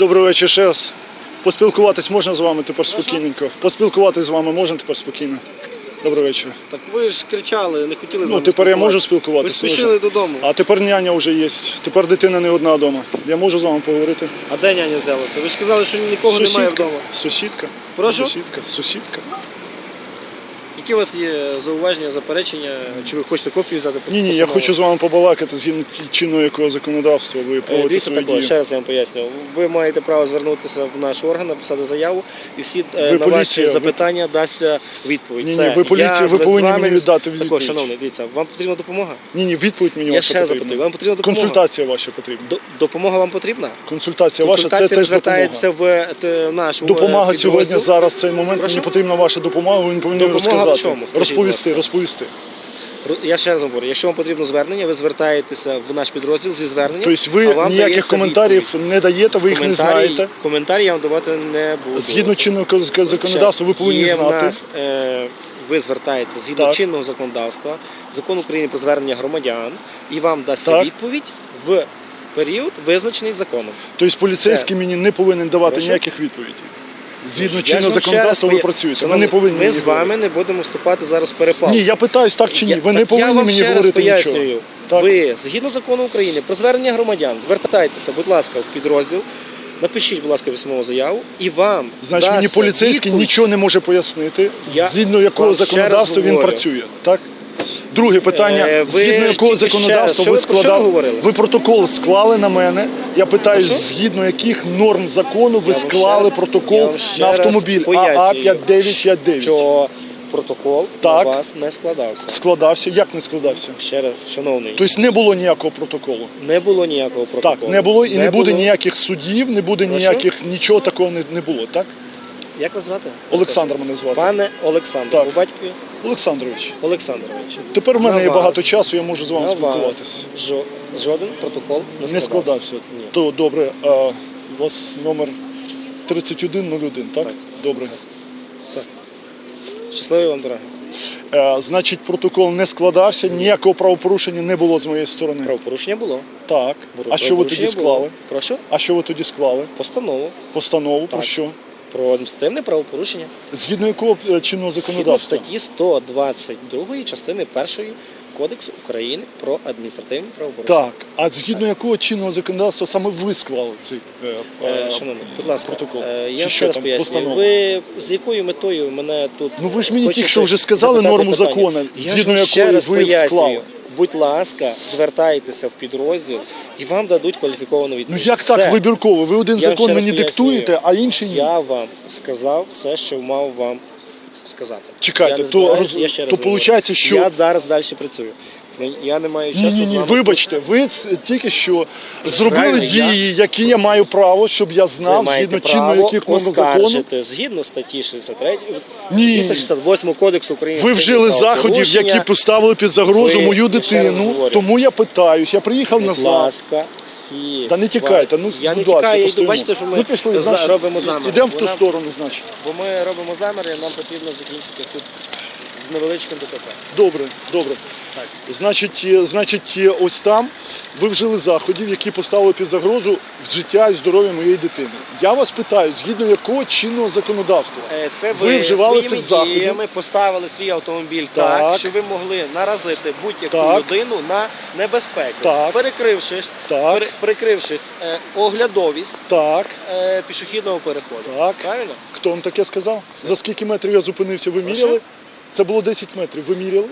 Добрий вечір ще раз. Поспілкуватись можна з вами тепер спокійненько. Поспілкуватись з вами можна тепер спокійно. Добрий вечір. Так ви ж кричали, не хотіли з Ну, тепер я можу спілкуватися. Ви спішили додому. А тепер няня вже є. Тепер дитина не одна вдома. Я можу з вами поговорити. А де няня взялася? Ви ж казали, що нікого немає вдома. Сусідка. Прошу? Сусідка. Сусідка. Які у вас є зауваження, заперечення? Чи ви хочете копію взяти? Ні, ні, я хочу з вами побалакати згідно чинного якого законодавства ви Е, проводите Дивіться свої такого, дії. ще раз я вам поясню. Ви маєте право звернутися в наш орган, написати заяву, і всі е, Ви на поліція, ваші ви- запитання дасться відповідь. Ні, ні, Це ви поліція, я ви з повинні вами мені віддати відповідь. Також, шановний, дивіться, вам потрібна допомога? Ні, ні, відповідь мені Я ваша ще раз потрібна. вам потрібна допомога? Консультація ваша потрібна. До- допомога вам потрібна? Консультація ваша це Консультація теж допомога. звертається в е, т- наш е, Допомога підрозділ. сьогодні зараз в цей момент. Прошу? Мені потрібна ваша допомога. Ви не повинні Допомога в чому? Розповісти, розповісти. Я ще раз говорю, якщо вам потрібно звернення, ви звертаєтеся в наш підрозділ зі зверненням. Тобто а ви вам ніяких коментарів відповідь. не даєте, ви їх не Коментарі- знаєте. Коментарі я вам давати не буду. Згідно чинного кон- законодавства, ви повинні Є в знати. нас, е, ви звертаєтеся згідно Так. чинного законодавства, закон України про звернення громадян, і вам дасться Так. відповідь в період, визначений законом. Тобто поліцейський мені не повинен давати Прошу? ніяких відповідей. Згідно чинного законодавства ви працюєте. Ви не повинні Ми з вами не будемо вступати зараз в перепал. Ні, я питаюсь так чи ні. Ви не повинні я вам мені ще говорити нічого. пояснюю. Так. Ви згідно закону України про звернення громадян, звертайтеся, будь ласка, в підрозділ. Напишіть, будь ласка, письмову заяву, і вам Значить, мені поліцейський відповідь. нічого не може пояснити, Я згідно якого законодавства він працює. Так? Друге питання, Е, ви згідно якого ще законодавства ви складали, ви протокол склали на мене. Я питаю, Прошу? згідно яких норм закону ви Я склали раз- протокол на автомобіль АА5959. Що протокол Так. на вас не складався. Складався, як не складався? Ще раз, шановний, Тобто не було ніякого протоколу. не було ніякого протоколу. Так, не було і не, буде було. ніяких судів, не буде Прошу? ніяких, нічого такого не, не було, так? Як вас звати? Олександр мене звати. Пане Олександр, Так. у батькові Олександрович. Олександрович. Тепер в мене На є вас. багато часу, я можу з вами На спілкуватися. вас жо- жоден протокол не Не складався. складався. Ні. То добре, а у вас номер 3101, так? Так. Добре. Все. Щасливої вам дороги. Е, значить, протокол не складався, ніякого правопорушення не було з моєї сторони. Правопорушення було. Так. А що ви тоді Правопорушення склали? було. Прошу? А що ви тоді склали? Постанову Постанову про Так. що? Про адміністративне правопорушення. Згідно якого е, чинного Згідно законодавства? статті 122 частини 1 Кодексу України про адміністративне правопорушення. Так. А згідно якого чинного законодавства саме ви склали цей е, Е, Шановний, будь ласка, протокол? е, я ще раз постанова? Ви з якою метою мене тут Ну ви ж мені тільки що вже сказали норму закону, згідно якої ви пояснюю. склали. Будь ласка, звертайтеся в підрозділ і вам дадуть кваліфіковану Ну як так Все. вибірково? Ви один Я вам закон ще раз мені пояснюю. диктуєте, а інший ні. Я вам сказав все, що мав вам сказати. Чекайте, Я не то збираюсь, роз- я ще раз то говорю. получається, що- я зараз далі працюю. Я не маю часу Ні, ні, з ні, вами вибачте, ви ц- тільки що зробили Правильно, я- дії, які я маю право, щоб я Ви знав, маєте згідно чинно право яких норм закону. оскаржити згідно статті 63, Ні. 268 кодексу України. Ви вжили заходів, які поставили під загрозу Ви- мою я ще раз дитину. говорю. Тому я питаюсь, я приїхав Будь назад. ласка, всі. Та не тікайте, ну я не будь ласка, тікаю, я йду, постоїмо. бачите, що ми ну, пішли, за- значить, робимо замір. Ідемо в ту Вона- сторону, значить. Бо ми робимо заміри, нам потрібно закінчити тут з невеличким ДТП. Добре, добре. Так. Значить, е, значить, е, ось там ви вжили заходів, які поставили під загрозу життя і здоров'я моєї дитини. Я вас питаю, згідно якого чинного законодавства? Е, Це Ви ви, вживали цих заходів? діями поставили свій автомобіль так, Так. що ви могли наразити будь-яку людину на небезпеку, Так. перекрившись, Так. пере- перекрившись е, оглядовість Так, е, пішохідного переходу. Так. Правильно? хто вам таке сказав? За скільки метрів я зупинився, ви міряли? Це було 10 метрів, ви міряли?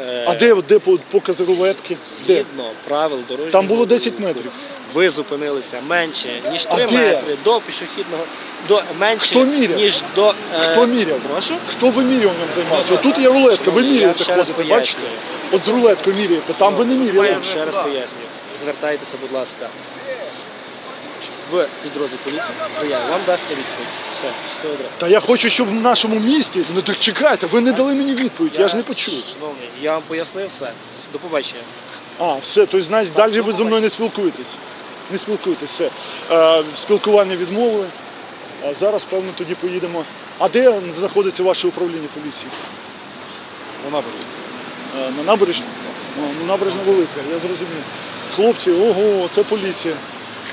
Е, А де, де по- покази рулетки? Де? Згідно правил дорожнього Там було 10 руху, метрів. Ви зупинилися менше ніж А 3 де? метри до пішохідного до менше Хто міряв? ніж до е, Хто міряв? Прошу? Хто вимірюванням займався? Тут є рулетка, ви я міряєте, ще раз бачите? пояснюю. От з рулеткою міряєте, там ви не міряли. Ще раз пояснюю. Звертайтеся, будь ласка, в підрозділ поліції. Заяву. Вам дасться відповідь. Все, щасливо дорога. Та я хочу, щоб в нашому місті, ну так чекайте, ви не дали мені відповідь, я ж не почув. Шановний, я вам пояснив все. До побачення. А, все, то значить далі ви зі мною не спілкуєтесь. Не спілкуєтесь, все. Е, спілкування відмовили. А зараз, певно, тоді поїдемо. А де знаходиться ваше управління поліції? На набережні. Е, на набережній? А, ну, набережна велика, я зрозумів. Хлопці, ого, це поліція.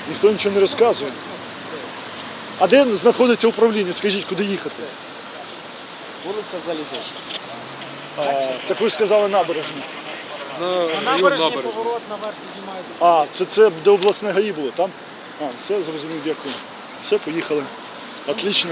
Ніхто нічого не розказує. А де знаходиться управління? Скажіть, куди їхати? Вулиця Залізнична. А, так ви ж сказали набережні. На набережні поворот наверх піднімаєтесь. А, це, це де обласне ГАІ було, там? А, все, зрозумів, дякую. Все, поїхали. Отлично.